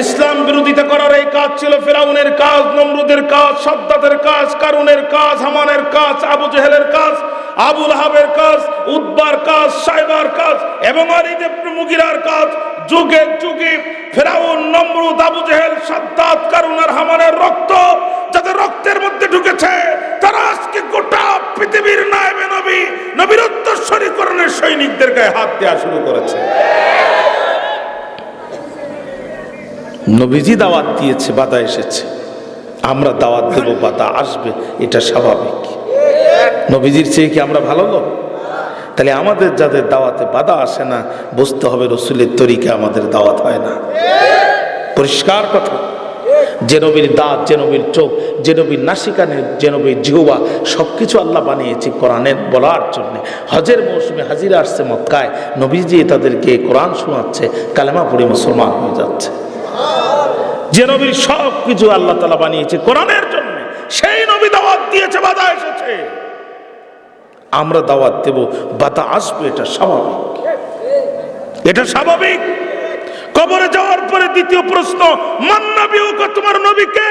ইসলাম বিরোধিতা করার এই কাজ ছিল ফেরাউনের কাজ, নমরুদের কাজ, সাদ্দাতের কাজ, কারুনের কাজ, হামানের কাজ, আবু জেহেলের কাজ আবুল হাবের কাজ, উদ্বার কাজ, সাইবার কাজ এবং মুগিরার কাজ। যুগে যুগে ফেরাউন, নমরুদ, আবু জেহেল, সাদ্দাত, কারুন আর হামানের রক্ত যাদের রক্তের মধ্যে ঢুকেছে, তারা আজকে গোটা পৃথিবীর নায়বে নবী, নবীর উত্তরস্বরীকরণের সৈনিকদের গায়ে হাত দেওয়া শুরু করেছে। নবীজি দাওয়াত দিয়েছে, বাধা এসেছে। আমরা দাওয়াত দেব, বাধা আসবে, এটা স্বাভাবিক। নবীজির চেয়ে কি আমরা ভালো লোক? তাহলে আমাদের যাদের দাওয়াতে বাধা আসে না, বুঝতে হবে রসুলের তরিকে আমাদের দাওয়াত হয় না। পরিষ্কার কথা। যে নবীর দাঁত, যে নবীর চোখ, যে নবীর নাসিকানে যে নবীর জিহুবা সব কিছু আল্লাহ বানিয়েছে কোরআনের বলার জন্য। হজের মৌসুমে হাজিরা আসছে মক্কায়, নবীজি তাদেরকে কোরআন শোনাচ্ছে, কালেমা পড়ে মুসলমান হয়ে যাচ্ছে। যে নবীর সব কিছু আল্লাহ তালা বানিয়েছে কোরআনের জন্য, সেই নবী দাওয়াত দিয়েছে, বাধা এসেছে। আমরা দাওয়াত দেব, বাধা আসবে, এটা স্বাভাবিক। এটা স্বাভাবিক। কবরে যাওয়ার পরে দ্বিতীয় প্রশ্ন মান্নাবি তোমার নবীকে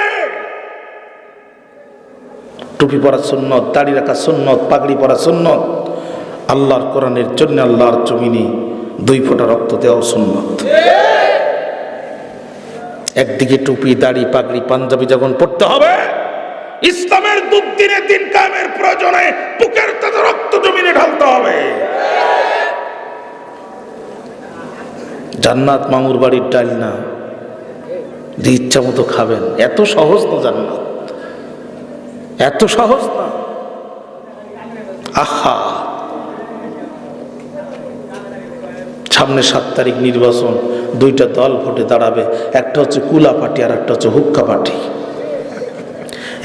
টুপি পরা সুন্নত, দাড়ি রাখা সুন্নত, পাগড়ি পরা সুন্নত, আল্লাহর কোরআনের জন্য আল্লাহর জমিনে দুই ফোঁটা রক্ত দেওয়া সুন্নত। একদিকে টুপি, দাড়ি, পাগড়ি, পাঞ্জাবি যখন পড়তে হবে, ইসলামের দুদিনে তিন কায়েমের প্রয়োজনে বুকের তাতে রক্ত জমিনে ঢালতে হবে। জান্নাত মামুর বাড়ির ডাল না, যে ইচ্ছা মতো খাবেন। এত সহজ না জান্নাত। এত সহজ না। আহা। সামনে সাত তারিখ নির্বাচন। দুইটা দল ভোটে দাঁড়াবে, একটা হচ্ছে কুলা পার্টি আর একটা হচ্ছে হুক্কা পার্টি।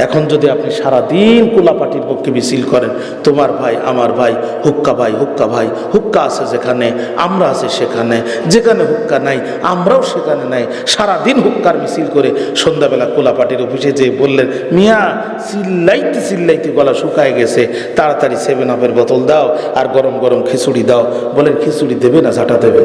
এখন যদি আপনি সারা দিন কুলা পার্টির পক্ষে মিছিল করেন, তোমার ভাই, আমার ভাই, হুক্কা ভাই হুক্কা ভাই, হুক্কা আছে যেখানে, আমরা আছে সেখানে, যেখানে হুক্কা নাই, আমরাও সেখানে নাই সারা দিন হুক্কার মিছিল করে সন্ধ্যাবেলা কুলা পার্টির অফিসে যেয়ে বললেন, মিয়া, চিল্লাইতে চিল্লাইতে গলা শুকায় গেছে, তাড়াতাড়ি সেভেন আপের বোতল দাও আর গরম গরম খিচুড়ি দাও। বলেন, খিচুড়ি দেবে না, ঝাঁটা দেবে।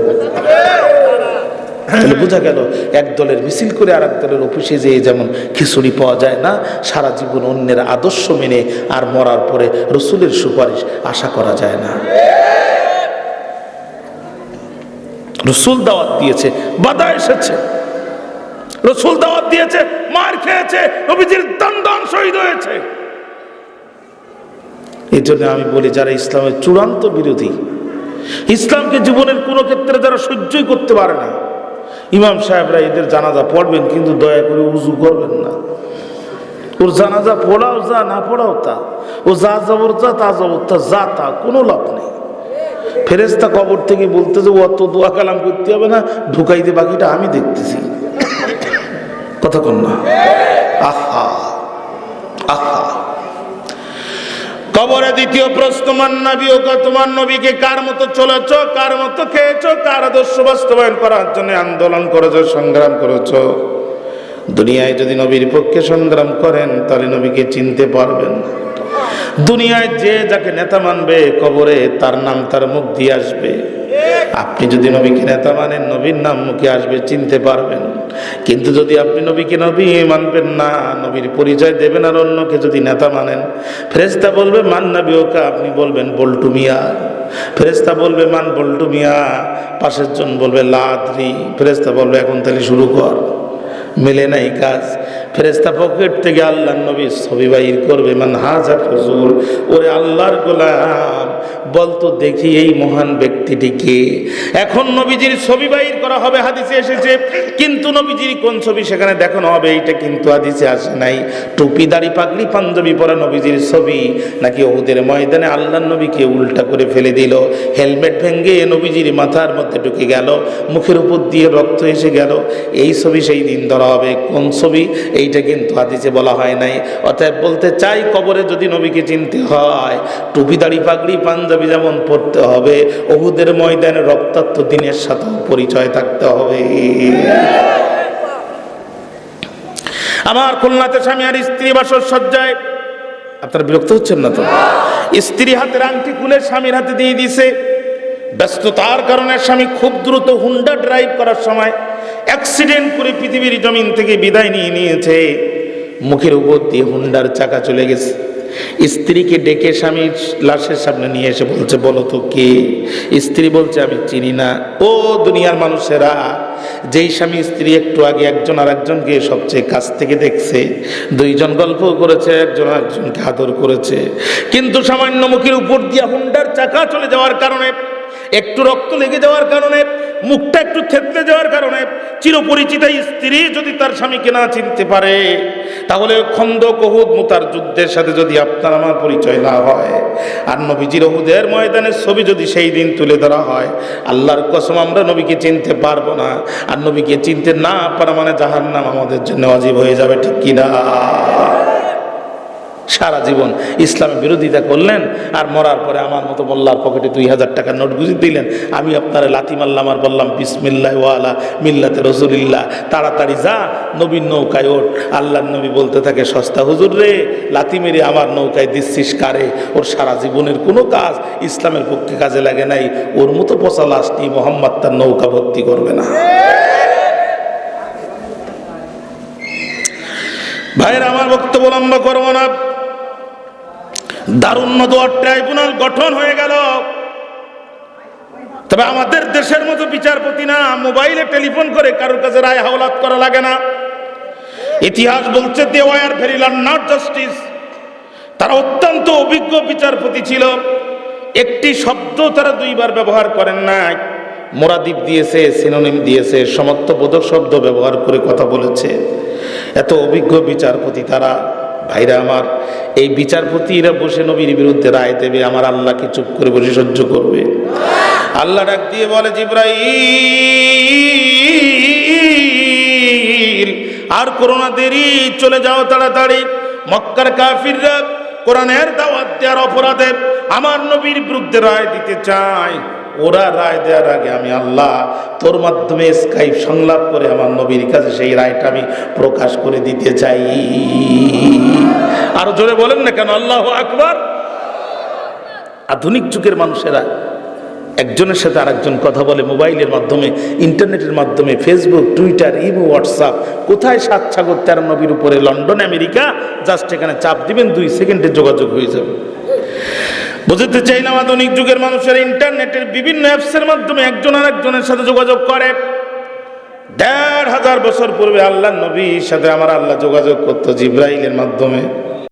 তাহলে বোঝা গেল এক দলের মিছিল করে আর এক দলের অফিসে যেয়ে যেমন খিচুড়ি পাওয়া যায় না, সারা জীবন অন্যের আদর্শ মেনে আর মরার পরে রসুলের সুপারিশ আশা করা যায় না। রসুল দাওয়াত দিয়েছে, বাধা এসেছে। রসুল দাওয়াত দিয়েছে, মার খেয়েছে, নবীজির দান দান শহীদ হয়েছে। এই জন্য আমি বলি, যারা ইসলামের চূড়ান্ত বিরোধী, ইসলামকে জীবনের কোনো ক্ষেত্রে যারা সহ্যই করতে পারে না ইমাম সাহেবরা এদের জানাজা পড়বেন, কিন্তু দয়া করে উজু করবেন না। ওর জানাজা পড়াও যা, না পড়াও তা। ও যা যাবর যা, তা যাবর তা যা তা, কোনো লাভ নেই। ফেরেস্তা কবর থেকে বলতে যে অত দোয়া কালাম করতে হবে না, ঢুকাইতে বাকিটা আমি দেখতেছি। কথা কন না। আহা আহা। কবরে দ্বিতীয় প্রশ্ন মান্নাবি ও তোমার নবীকে কার মতো চলেছ, কার মতো খেয়েছ, কার আদর্শ বাস্তবায়ন করার জন্য আন্দোলন করেছ, সংগ্রাম করেছ? দুনিয়ায় যদি নবীর পক্ষে সংগ্রাম করেন, তাহলে নবীকে চিনতে পারবেন। দুনিয়ায় যে যাকে নেতা মানবে, কবরে তার নাম তার মুখ দিয়ে আসবে। আপনি যদি নবীকে নেতা মানেন, নবীর নাম মুখে আসবে, চিনতে পারবেন। কিন্তু যদি আপনি নবীকে নবী মানবেন না, নবীর পরিচয় দেবেন আর অন্যকে যদি নেতা মানেন ফেরেস্তা বলবে, মান নবী ওকে আপনি বলবেন, বল্টু মিয়া। ফেরেস্তা বলবে, মান বল্টু মিয়া। পাশের জন বলবে, লাদ্রি। ফেরেস্তা বলবে, এখন তাহলে শুরু কর। মেলে নাই কাজ। ফেরেস্তা পকেট থেকে আল্লাহ নবী ছবি বাহির করবে, মান হাজার হুজুর? ওরে আল্লাহর গোলাম বলতো দেখি এই মহান ব্যক্তিটিকে। এখন নবীজির ছবি বাহির করা হবে, হাদিসে এসেছে। কিন্তু নবীজির কোন ছবি সেখানে দেখানো হবে, এইটা কিন্তু হাদিসে আসে নাই। টুপি, দাড়ি, পাগড়ি, পাঞ্জাবি পরা নবীজির ছবি, নাকি ওদের ময়দানে আল্লাহ নবীকে উল্টা করে ফেলে দিল। হেলমেট ভেঙ্গে নবীজির মাথার মধ্যে ঢুকে গেল, মুখের উপর দিয়ে রক্ত এসে গেল। এই ছবি সেই দিন ধরা হবে। কোন ছবি? এইটা কিন্তু হাদিসে বলা হয় নাই। অতএব বলতে চাই, কবরে যদি নবীকে চিনতে হয়, টুপি, দাড়ি, পাগড়ি, পাঞ্জাবি যেমন পড়তে হবে অহুদের ময়দানে রক্তাক্ত দিনের সাথেও পরিচয় থাকতে হবে। আমার খুলনাতে স্বামী আর স্ত্রী বাসর সজ্জায় আপনারা বিরক্ত হচ্ছেন না তো? স্ত্রী হাতের আংটি খুলে স্বামীর হাতে দিয়ে দিছে। ব্যস্ততার কারণে স্বামী খুব দ্রুত হুন্ডা ড্রাইভ করার সময় অ্যাক্সিডেন্ট করে পৃথিবীর জমিন থেকে বিদায় নিয়ে নিয়েছে। মুখের উপর দিয়ে হুন্ডার চাকা চলে গেছে। স্ত্রীকে ডেকে স্বামীর লাশের সামনে নিয়ে এসে বলছে, বলো তো কে? স্ত্রী বলছে, আমি চিনি না। ও দুনিয়ার মানুষেরা, যেই স্বামী স্ত্রী একটু আগে একজন আর একজনকে সবচেয়ে কাছ থেকে দেখছে, দুইজন গল্প করেছে, একজন আর একজনকে আদর করেছে। কিন্তু সামান্য মুখের উপর দিয়া হুন্ডার চাকা চলে যাওয়ার কারণে, একটু রক্ত লেগে যাওয়ার কারণে মুখটা একটু থেতলে যাওয়ার কারণে চিরপরিচিতা স্ত্রী যদি তার স্বামীকে না চিনতে পারে, তাহলে খন্দ কহুদ মুতার যুদ্ধের সাথে যদি আপনার আমার পরিচয় না হয়, আর নবীজির ওহুদের ময়দানের ছবি যদি সেই দিন তুলে ধরা হয়, আল্লাহর কসম আমরা নবীকে চিনতে পারব না, আর নবীকে চিনতে না পারা মানে জাহান্নাম আমাদের জন্য অজীব হয়ে যাবে, ঠিক কিনা? সারা জীবন ইসলামের বিরোধিতা করলেন আর মরার পরে আমার মতো মোল্লার পকেটে দুই হাজার টাকার নোট গুজি দিলেন। আমি আপনার লাথি মারলাম আর বললাম, বিসমিল্লাহ ওয়ালা মিল্লাতে রসুলিল্লাহ। তাড়াতাড়ি যা নবীন নৌকায় ওঠ। আল্লাহর নবী বলতে থাকে, সস্তা হুজুর রে, লাথি মেরে আমার নৌকায় দিচ্ছিস কারে? ওর সারা জীবনের কোনো কাজ ইসলামের পক্ষে কাজে লাগে নাই। ওর মতো পচা লাশটি মোহাম্মদ তার নৌকা ভর্তি করবে না। ভাইয়ের, আমার বক্তব্য লম্বা করব না। দারুণ দোয়ার ট্রাইব্যুনাল গঠন হয়ে গেল। তবে আমাদের দেশের মতো বিচারপতি না, মোবাইলে টেলিফোন করে কারোর কাছে রায় হাওলাত করা লাগে না। ইতিহাস বলছে they were very not justice তারা অত্যন্ত অভিজ্ঞ বিচারপতি ছিল। একটি শব্দ তারা দুইবার ব্যবহার করেন নাই। মোরাদিপ দিয়েছে, সিনোনিম দিয়েছে সমত্ববোধক শব্দ ব্যবহার করে কথা বলেছে। এত অভিজ্ঞ বিচারপতি তারা। ভাইরা আমার, এই বিচারপতিরা বসে নবীর বিরুদ্ধে রায় দেবে, আমার আল্লাহকে চুপ করে বসে সহ্য করবে? আল্লাহ ডাক দিয়ে বলে, জিব্রাইল, আর করোনা দেরি, চলে যাও তাড়াতাড়ি। মক্কার কাফিররা কোরআনের দাওয়াত দেওয়ার অপরাধে আমার নবীর বিরুদ্ধে রায় দিতে চায়। ওরা রায় দেওয়ার আগে আমি আল্লাহ তোর মাধ্যমে স্কাইপ সংলাপ করে আমার নবীর কাছে সেই রায়টা আমি প্রকাশ করে দিতে চাই। আরও জোরে বলেন না কেন? আল্লাহ আকবার। আধুনিক যুগের মানুষেরা একজনের সাথে আরেকজন কথা বলে মোবাইলের মাধ্যমে, ইন্টারনেটের মাধ্যমে ফেসবুক টুইটার ইমো হোয়াটসঅ্যাপ কোথায় সাত সাগর তেরো নবীর উপরে, লন্ডন, আমেরিকা? জাস্ট এখানে চাপ দিবেন, দুই সেকেন্ডে যোগাযোগ হয়ে যাবে। বুঝতে চাইলাম আধুনিক যুগের মানুষের ইন্টারনেটের বিভিন্ন অ্যাপসের মাধ্যমে একজন আর একজনের সাথে যোগাযোগ করে। দেড় হাজার বছর পূর্বে আল্লাহ নবীর সাথে আমার আল্লাহ যোগাযোগ করতো জিব্রাইলের মাধ্যমে।